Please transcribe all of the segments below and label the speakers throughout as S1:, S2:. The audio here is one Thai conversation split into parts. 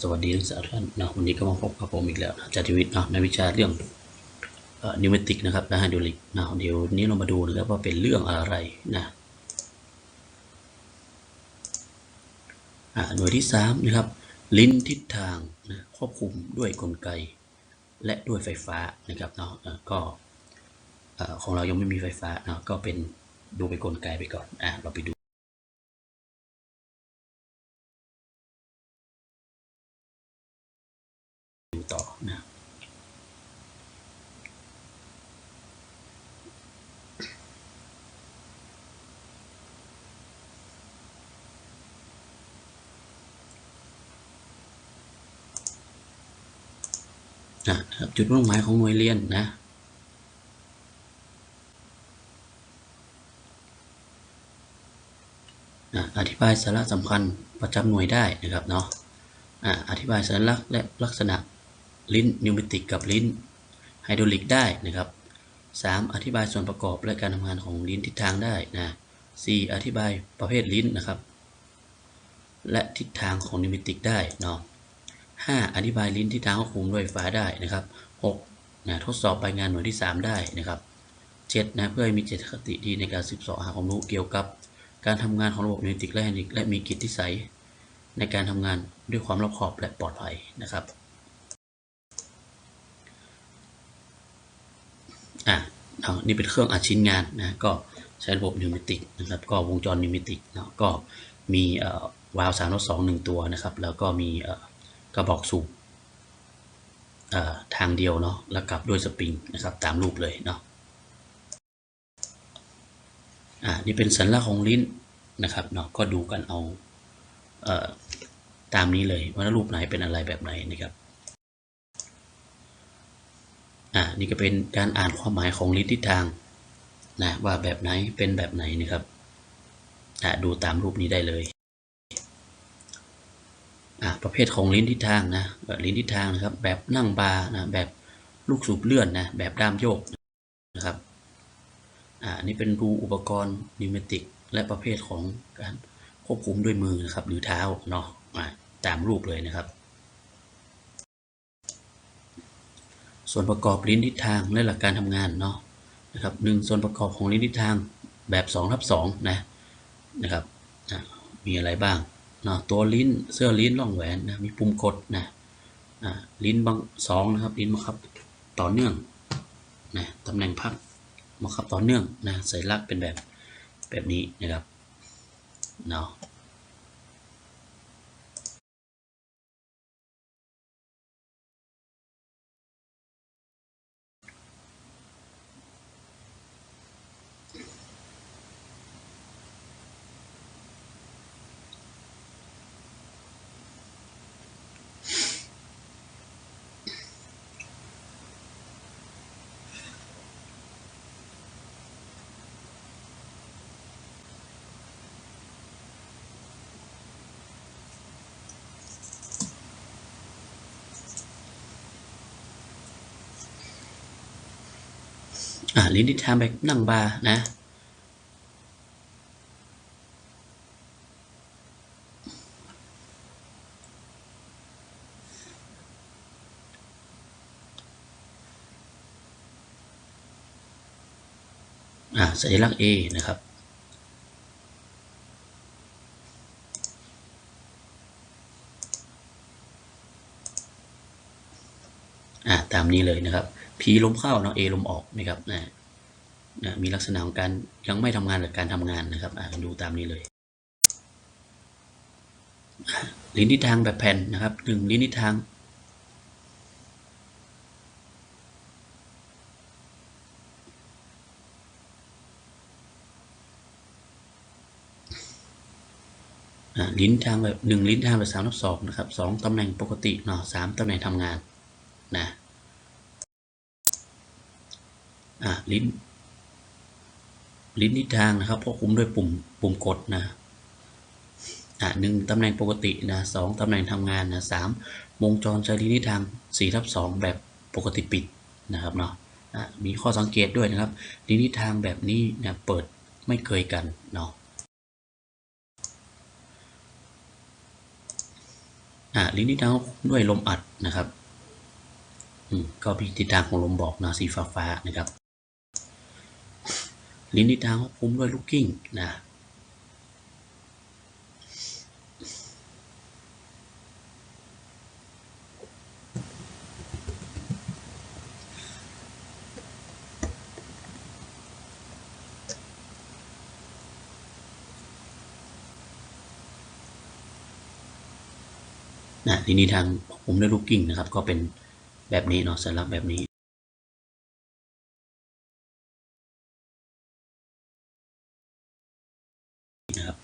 S1: สวัสดีทั้งสามท่านนะวันนี้ก็มาพบกับผมอีกแล้วนะจารย์ชีวิตนะในวิชาเรื่องอนิวเมติกนะครับและไฮดรอลิกนะเดี๋ยวนี้เรามาดูนะครับว่าเป็นเรื่องอะไรนะหน่วยที่สามนะครับลิ้นทิศทางนะควบคุมด้วยกลไก และด้วยไฟฟ้านะครับเนาะก็ของเรายังไม่มีไฟฟ้าเนาะก็เป็นดูไปกลไกไปก่อนอะเราไปดูต่อนะ นะครับจุดมุ่งหมายของหน่วยเรียนนะอะอธิบายสาระสำคัญประจำหน่วยได้นะครับเนาะอะอธิบายสัญลักษณ์และลักษณะลิ้นนิวเมติกกับลิ้นไฮดรอลิกได้นะครับ 3. อธิบายส่วนประกอบและการทำงานของลิ้นทิศทางได้นะ 4. อธิบายประเภทลิ้นนะครับ และทิศทางของนิวเมติกได้เนาะ 5. อธิบายลิ้นทิศทางควบคุมด้วยไฟฟ้าได้นะครับ 6. นะทดสอบรายงานหน่วยที่ 3 ได้นะครับ 7. นะเพื่อให้มีเจตคติดีในการสืบเสาะหาความรู้เกี่ยวกับ การทำงานของระบบนิวเมติกและนิกและมีกิจที่ใสในการทำงานด้วยความรอบคอบและปลอดภัยนะครับอะเอานี่เป็นเครื่องอัดชิ้นงานนะก็ใช้ระบบนิวเมติกนะครับก็วงจรนิวเมติกเนาะก็มีเอ่อวาล์วสามรถสองหนึ่งตัวนะครับ แล้วก็มีเอ่อ กระบอกสูบทางเดียวเนาะแล้วกลับด้วยสปริงนะครับตามรูปเลยเนาะอ่านี่เป็นสัญลักษณ์ของลิ้นนะครับเนาะก็ดูกันเอาเอ่อตามนี้เลยว่ารูปไหนเป็นอะไรแบบไหนนะครับอ่านี่ก็เป็นการอ่านความหมายของลิ้นทิศทางนะว่าแบบไหนเป็นแบบไหนนะครับอ่าดูตามรูปนี้ได้เลย ประเภทของลิ้นทิศทางนะลิ้นทิศทางนะครับ แบบนั่งบาร์นะแบบลูกสูบเลื่อนนะแบบด้ามโยกนะครับอ่านี่เป็นรูอุปกรณ์นิวเมติก และประเภทของการควบคุมด้วยมือนะครับ หรือเท้าเนาะอ่าตามรูปเลยนะครับ ส่วนประกอบลิ้นทิศทางและหลักการทำงานเนาะนะครับหนึ่งส่วนประกอบของลิ้นทิศทางแบบ2ทับ2นะนะครับอะมีอะไรบ้าง นะตัวลิ้นเสื้อลิ้นร่องแหวนนะมีปุ่มกดนะนะลิ้นบังสองนะครับลิ้นบังคับต่อเนื่องนะตำแหน่งพักบังคับต่อเนื่องนะสัญลักษณ์เป็นแบบแบบนี้นะครับเนาะ อ่าลิ้นทิทามแบบนั่งบาร์นะ อ่าสัญลักษณ์ A นะครับ อ่าตามนี้เลยนะครับ P ลมเข้าเนาะ A ลมออกนะครับนะนะมีลักษณะของการยังไม่ทำงานหรือการทำงานนะครับอ่าดูตามนี้เลยลิ้นทิศทางแบบแผ่นนะครับหนึ่งลิ้นทิศทางอ่าลิ้นทางแบบหนึ่งลิ้นทางแบบสามทับสองนะครับสองตำแหน่งปกติเนาะสามตำแหน่งทำงาน นะอ่าลิ้น ลิ้นทิศทางนะครับควบคุมด้วยปุ่มปุ่มกดนะอ่าหนึ่งตำแหน่งปกตินะสองตำแหน่งทำงานนะสามวงจรใช้ลิ้นทิศทางสี่ทับสองแบบปกติปิดนะครับเนาะมีข้อสังเกตด้วยนะครับลิ้นทิศทางแบบนี้เนี่ยเปิดไม่เคยกันเนาะลิ้นทิศทางด้วยลมอัดนะครับ ก็มีทิศทางของลมบอกนะสีฟ้าฟ้าๆนะครับ ลิ้นทิศทางควบคุมด้วยลูกกิ้งนะนะทีนี้ทางผมได้ลูกกิ้งนะครับ ก็เป็น แบบนี้เนาะสัญลักษณ์แบบนี้นะครับ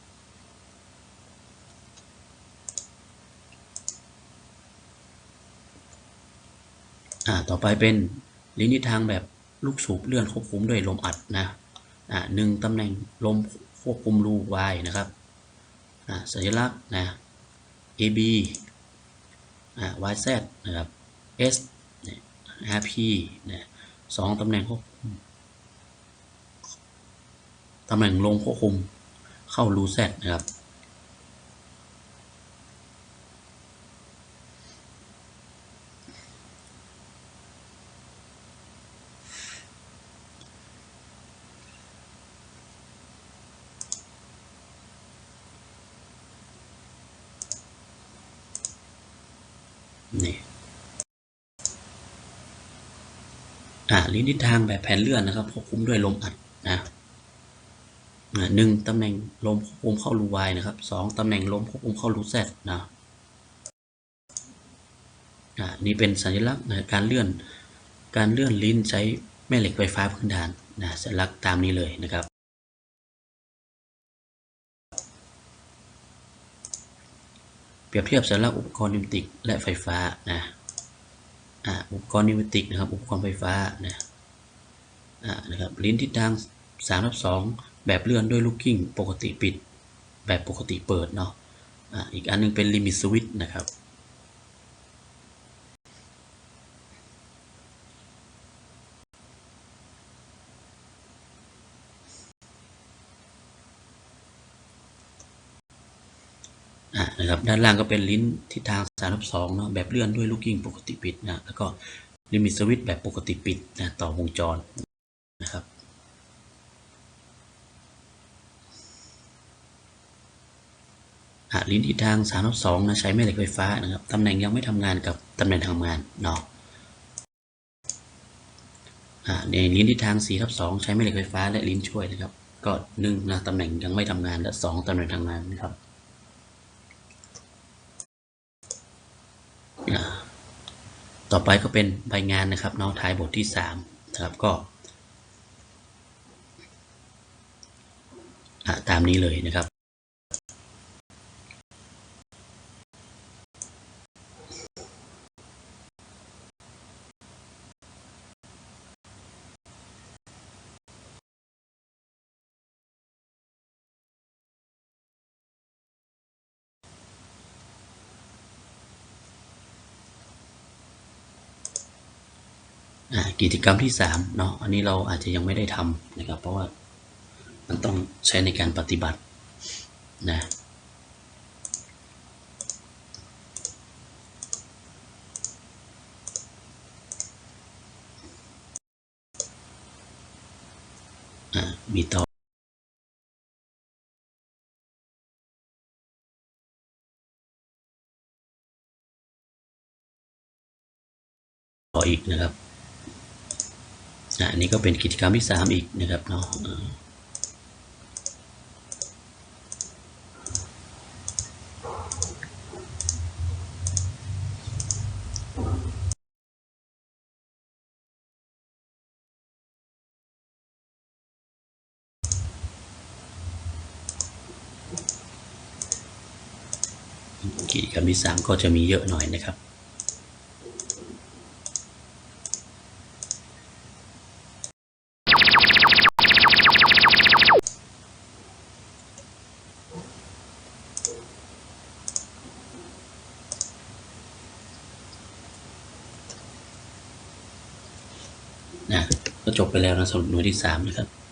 S1: อ่าต่อไปเป็นลิ้นทิศทางแบบลูกสูบเลื่อนควบคุมด้วยลมอัดนะอ่าหนึ่งตำแหน่งลมควบคุมรู Y นะครับอ่าสัญลักษณ์นะ AB อ่า YZ นะครับ S เนี่ย RP เนี่ยสองตำแหน่งควบคุมตำแหน่งลงควบคุมเข้ารู Z นะครับนี่ อ่าลิ้นทิศทางแบบแผนเลื่อนนะครับควบคุมด้วยลมอัดนะหนึ่งตำแหน่งลมควบคุมเข้ารู Y นะครับสองตำแหน่งลมควบคุมเข้ารู Z นะอ่านี่เป็นสัญลักษณ์นะการเลื่อน การเลื่อนลิ้นใช้แม่เหล็กไฟฟ้าพื้นฐานนะสัญลักษณ์ตามนี้เลยนะครับเปรียบเทียบสัญลักษณ์อุปกรณ์นิวติกและไฟฟ้านะ อ่าอุปกรณ์นิวติกนะครับอุปกรณ์ไฟฟ้านะอ่านะครับลิ้นทิศทาง3ทับ2แบบเลื่อนด้วยลูกกิ้งปกติปิด แบบปกติเปิดเนาะอ่าอีกอันหนึงเป็นลิมิตสวิตช์นะครับ นะครับด้านล่างก็เป็นลิ้นทิศทาง3ทับ2เนาะแบบเลื่อนด้วยลูกกิ้งปกติปิดนะแล้วก็ลิมิตสวิตช์แบบปกติปิดนะต่อวงจรนะครับลิ้นทิศทาง3ทับ2นะใช้แม่เหล็กไฟฟ้านะครับตำแหน่งยังไม่ทำงานกับตำแหน่งทำงานเนาะอ่าในลิ้นทิศทาง4ทับ2ใช้แม่เหล็กไฟฟ้าและลิ้นช่วยนะครับ ก็หนึ่งนะตำแหน่งยังไม่ทำงานและสองตำแหน่งทำงานนะครับ อ่า ต่อไปก็เป็นใบงานนะครับเนาะท้ายบทที่สามนะครับก็ตามนี้เลยนะครับ กิจกรรมที่สามเนาะอันนี้เราอาจจะยังไม่ได้ทำนะครับ เพราะว่ามันต้องใช้ในการปฏิบัตินะมีต่อต่ออีกนะครับ อะอันนี้ก็เป็นกิจกรรมที่สามอีกนะครับเนาะกิจกรรมที่สามก็จะมีเยอะหน่อยนะครับ นะก็ จบไปแล้วนะสำหรับหน่วยที่สามนะครับ